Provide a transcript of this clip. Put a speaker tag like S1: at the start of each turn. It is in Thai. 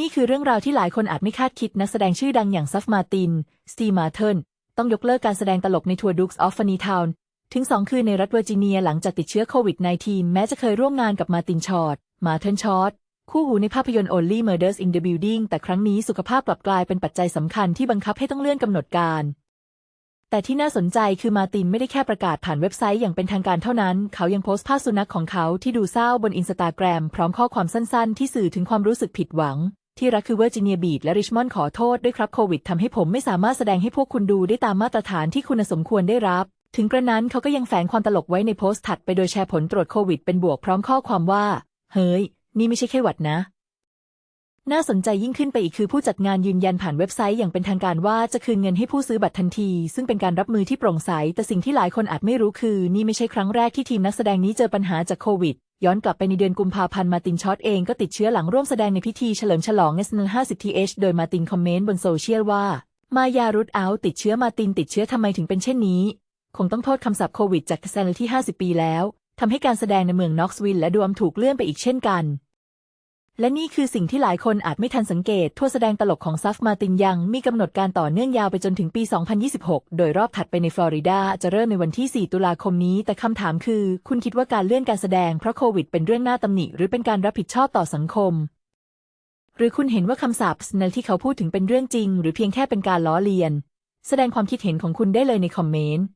S1: นี่คือเรื่องราวที่หลายคนอาจไม่คาดคิดนักแสดงชื่อดังอย่างซัฟมาติน สตีมาเทิลต้องยกเลิกการแสดงตลกในทัวร์ดุกส์ออฟฟันนีทาวน์ถึงสองคืนในรัฐเวอร์จิเนียหลังจากติดเชื้อโควิด -19 แม้จะเคยร่วมงานกับมาตินชอตมาเทิลชอตคู่หูในภาพยนตร์ Only Murders in the Building แต่ครั้งนี้สุขภาพกลับกลายเป็นปัจจัยสำคัญที่บังคับให้ต้องเลื่อนกำหนดการ แต่ที่น่าสนใจคือมาตินไม่ได้แค่ประกาศผ่านเว็บไซต์อย่างเป็นทางการเท่านั้น เขายังโพสต์ภาพสุนัขของเขาที่ดูเศร้าบนอินสตาแกรมพร้อมข้อความสั้นๆ ที่สื่อถึงความรู้สึกผิดหวัง ที่รักคือเวอร์จิเนียบีชและริชมอนด์ขอโทษด้วยครับโควิดทำให้ผมไม่สามารถแสดงให้พวกคุณดูได้ตามมาตรฐานที่คุณสมควรได้รับ ถึงกระนั้นเขาก็ยังแฝงความตลกไว้ในโพสต์ถัดไปโดยแชร์ผลตรวจโควิดเป็นบวกพร้อมข้อความว่า เฮ้ย นี่ไม่ใช่แค่หวัดนะ น่าสนใจยิ่งขึ้นไปอีกคือผู้จัดงานยืนยันผ่านเว็บไซต์อย่างเป็นทางการว่าจะคืนเงินให้ผู้ซื้อบัตรทันที ซึ่งเป็นการรับมือที่โปร่งใสแต่สิ่งที่หลายคนอาจไม่รู้คือ นี่ไม่ใช่ครั้งแรกที่ทีมนักแสดงนี้เจอปัญหาจากโควิด ย้อนกลับไปในเดือนกุมภาพันธ์มาตินช็อตเองก็ติดเชื้อหลังร่วมแสดงในพิธีเฉลิมฉลอง National 50 th โดยมาตินคอมเมนต์บนโซเชียลว่า มายารุดเอาติดเชื้อมาตินติดเชื้อทำไมถึงเป็นเช่นนี้ คงต้องโทษคำศัพท์โควิดจากแซนที่ 50 ปีแล้วทำให้การแสดงในเมืองน็อกซ์วิลและดวมถูกเลื่อนไปอีกเช่นกัน และนี่คือสิ่งที่หลายคนอาจไม่ทันสังเกต ทั่วแสดงตลกของซัฟมาตินยังมีกำหนดการต่อเนื่องยาวไปจนถึงปี 2026 โดยรอบถัดไปในฟลอริดาจะเริ่มในวันที่ 4 ตุลาคมนี้ แต่คำถามคือ คุณคิดว่าการเลื่อนการแสดงเพราะโควิดเป็นเรื่องน่าตำหนิ หรือเป็นการรับผิดชอบต่อสังคม หรือคุณเห็นว่าคำสาปในที่เขาพูดถึงเป็นเรื่องจริง หรือเพียงแค่เป็นการล้อเลียน แสดงความคิดเห็นของคุณได้เลยในคอมเมนต์